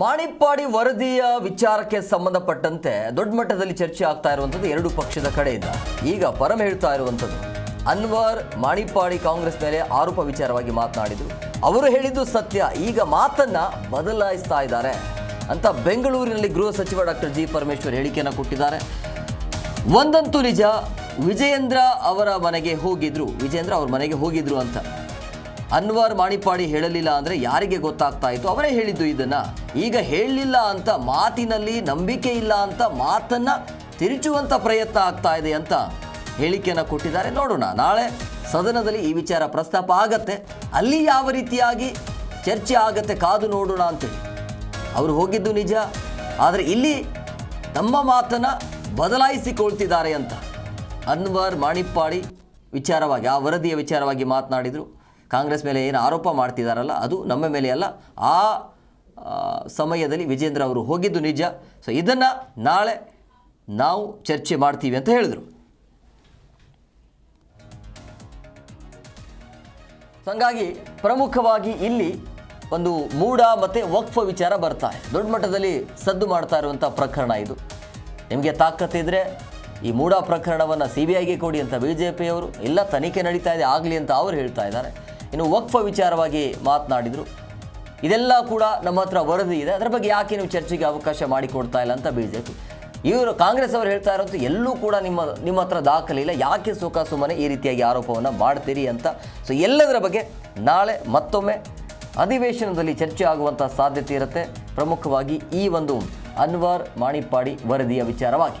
ಮಾಣಿಪ್ಪಾಡಿ ವರದಿಯ ವಿಚಾರಕ್ಕೆ ಸಂಬಂಧಪಟ್ಟಂತೆ ದೊಡ್ಡ ಮಟ್ಟದಲ್ಲಿ ಚರ್ಚೆ ಆಗ್ತಾ ಇರುವಂಥದ್ದು ಎರಡು ಪಕ್ಷದ ಕಡೆಯಿಂದ. ಈಗ ಪರಮ ಹೇಳ್ತಾ ಇರುವಂಥದ್ದು, ಅನ್ವರ್ ಮಾಣಿಪ್ಪಾಡಿ ಕಾಂಗ್ರೆಸ್ ಮೇಲೆ ಆರೋಪ ವಿಚಾರವಾಗಿ ಮಾತನಾಡಿದರು. ಅವರು ಹೇಳಿದ್ದು ಸತ್ಯ, ಈಗ ಮಾತನ್ನ ಬದಲಾಯಿಸ್ತಾ ಇದ್ದಾರೆ ಅಂತ ಬೆಂಗಳೂರಿನಲ್ಲಿ ಗೃಹ ಸಚಿವ ಡಾಕ್ಟರ್ ಜಿ ಪರಮೇಶ್ವರ್ ಹೇಳಿಕೆಯನ್ನು ಕೊಟ್ಟಿದ್ದಾರೆ. ಒಂದಂತೂ ನಿಜ, ವಿಜಯೇಂದ್ರ ಅವರ ಮನೆಗೆ ಹೋಗಿದ್ರು. ವಿಜಯೇಂದ್ರ ಅವ್ರ ಮನೆಗೆ ಹೋಗಿದ್ರು ಅಂತ. ಅನ್ವರ್ ಮಾಣಿಪಾಡಿ ಹೇಳಲಿಲ್ಲ ಅಂದರೆ ಯಾರಿಗೆ ಗೊತ್ತಾಗ್ತಾ ಇತ್ತು? ಅವರೇ ಹೇಳಿದ್ದು ಇದನ್ನ. ಈಗ ಹೇಳಲಿಲ್ಲ ಅಂತ ಮಾತಿನಲ್ಲಿ ನಂಬಿಕೆ ಇಲ್ಲ ಅಂತ ಮಾತನ್ನ ತಿರುಚುವಂತ ಪ್ರಯತ್ನ ಆಗ್ತಾ ಇದೆ ಅಂತ ಹೇಳಿಕೆಯನ್ನು ಕೊಟ್ಟಿದ್ದಾರೆ. ನೋಡೋಣ. ನಾಳೆ ಸದನದಲ್ಲಿ ಈ ವಿಚಾರ ಪ್ರಸ್ತಾಪ ಆಗತ್ತೆ. ಅಲ್ಲಿ ಯಾವ ರೀತಿಯಾಗಿ ಚರ್ಚೆ ಆಗತ್ತೆ ಕಾದು ನೋಡೋಣ ಅಂತೇಳಿ. ಅವರು ಹೋಗಿದ್ದು ನಿಜ. ಆದರೆ ಇಲ್ಲಿ ನಮ್ಮ ಮಾತನ್ನ ಬದಲಾಯಿಸಿಕೊಳ್ತಿದ್ದಾರೆ ಅಂತ ಅನ್ವರ್ ಮಾಣಿಪ್ಪಾಡಿ ವಿಚಾರವಾಗಿ, ಆ ವರದಿಯ ವಿಚಾರವಾಗಿ ಮಾತನಾಡಿದರು. ಕಾಂಗ್ರೆಸ್ ಮೇಲೆ ಏನು ಆರೋಪ ಮಾಡ್ತಿದ್ದಾರಲ್ಲ ಅದು ನಮ್ಮ ಮೇಲೆ ಅಲ್ಲ. ಆ ಸಮಯದಲ್ಲಿ ವಿಜೇಂದ್ರ ಅವರು ಹೋಗಿದ್ದು ನಿಜ. ಸೊ ಇದನ್ನು ನಾಳೆ ನಾವು ಚರ್ಚೆ ಮಾಡ್ತೀವಿ ಅಂತ ಹೇಳಿದರು. ಹಂಗಾಗಿ ಪ್ರಮುಖವಾಗಿ ಇಲ್ಲಿ ಒಂದು ಮೂಡ ಮತ್ತು ವಕ್ಫ ವಿಚಾರ ಬರ್ತಾ ದೊಡ್ಡ ಮಟ್ಟದಲ್ಲಿ ಸದ್ದು ಮಾಡ್ತಾ ಇರುವಂಥ ಪ್ರಕರಣ ಇದು. ನಿಮಗೆ ತಾಕತ್ತಿದ್ರೆ ಈ ಮೂಡ ಪ್ರಕರಣವನ್ನು ಸಿ ಬಿ ಐಗೆ ಕೊಡಿ ಅಂತ ಬಿ ಜೆ ಪಿಯವರು ಇಲ್ಲ ತನಿಖೆ ನಡೀತಾ ಇದೆ, ಆಗಲಿ ಅಂತ ಅವರು ಹೇಳ್ತಾ ಇದ್ದಾರೆ. ಇನ್ನು ವಕ್ಫ ವಿಚಾರವಾಗಿ ಮಾತನಾಡಿದರು. ಇದೆಲ್ಲ ಕೂಡ ನಮ್ಮ ಹತ್ರ ವರದಿ ಇದೆ. ಅದರ ಬಗ್ಗೆ ಯಾಕೆ ನೀವು ಚರ್ಚೆಗೆ ಅವಕಾಶ ಮಾಡಿಕೊಡ್ತಾ ಇಲ್ಲ ಅಂತ ಬಿ ಜೆ ಪಿ ಇವರು ಕಾಂಗ್ರೆಸ್ ಅವರು ಹೇಳ್ತಾ ಇರೋದು ಎಲ್ಲೂ ಕೂಡ ನಿಮ್ಮ ನಿಮ್ಮ ಹತ್ರ ದಾಖಲೆ ಇಲ್ಲ. ಯಾಕೆ ಸುಖ ಸುಮ್ಮನೆ ಈ ರೀತಿಯಾಗಿ ಆರೋಪವನ್ನು ಮಾಡ್ತೀರಿ ಅಂತ. ಸೊ ಎಲ್ಲದರ ಬಗ್ಗೆ ನಾಳೆ ಮತ್ತೊಮ್ಮೆ ಅಧಿವೇಶನದಲ್ಲಿ ಚರ್ಚೆ ಆಗುವಂಥ ಸಾಧ್ಯತೆ ಇರುತ್ತೆ. ಪ್ರಮುಖವಾಗಿ ಈ ಒಂದು ಅನ್ವರ್ ಮಾಣಿಪ್ಪಾಡಿ ವರದಿಯ ವಿಚಾರವಾಗಿ.